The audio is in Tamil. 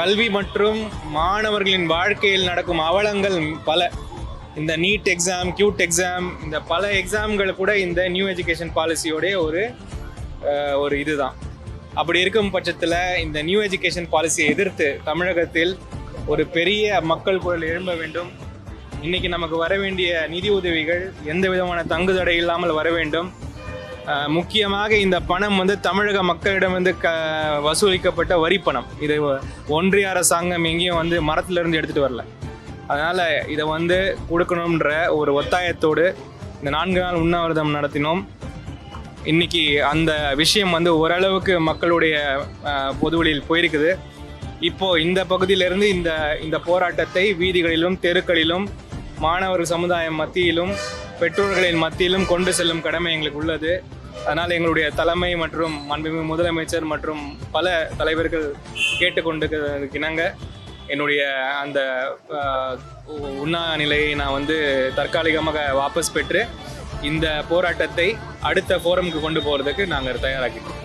கல்வி மற்றும் மாணவர்களின் வாழ்க்கையில் நடக்கும் அவலங்கள் பல. இந்த நீட் எக்ஸாம் கியூட் எக்ஸாம் இந்த பல எக்ஸாம்கள் கூட இந்த நியூ எஜுகேஷன் பாலிசியோடைய ஒரு ஒரு இதுதான். அப்படி இருக்கும் பட்சத்தில் இந்த நியூ எஜுகேஷன் பாலிசியை எதிர்த்து தமிழகத்தில் ஒரு பெரிய மக்கள் குரல் எழும்ப வேண்டும். இன்னைக்கு நமக்கு வர வேண்டிய நிதி உதவிகள் எந்த விதமான தங்குதடை இல்லாமல் வர வேண்டும். முக்கியமாக இந்த பணம் வந்து தமிழக மக்களிடம் வந்து க வசூலிக்கப்பட்ட வரி பணம் இது ஒன்றிய அரசாங்கம் எங்கேயும் வந்து மரத்திலிருந்து எடுத்துகிட்டு வரல. அதனால் இதை வந்து கொடுக்கணுன்ற ஒரு ஒத்தாயத்தோடு இந்த நான்கு நாள் உண்ணாவிரதம் நடத்தினோம். இன்னைக்கு அந்த விஷயம் வந்து ஓரளவுக்கு மக்களுடைய பொதுவெளியில் போயிருக்குது. இப்போ இந்த பகுதியிலிருந்து இந்த இந்த போராட்டத்தை வீதிகளிலும் தெருக்களிலும் மாணவர் சமுதாயம் மத்தியிலும் பெற்றோர்களின் மத்தியிலும் கொண்டு செல்லும் கடமை எங்களுக்கு உள்ளது. அதனால் எங்களுடைய தலைமை மற்றும் மாண்புமிகு முதலமைச்சர் மற்றும் பல தலைவர்கள் கேட்டுக்கொண்டு இணங்க என்னுடைய அந்த உண்ணா நிலையை நான் வந்து தற்காலிகமாக வாபஸ் பெற்று இந்த போராட்டத்தை அடுத்த ஃபோரமுக்கு கொண்டு போகிறதுக்கு நாங்கள் தயாராகிட்டோம்.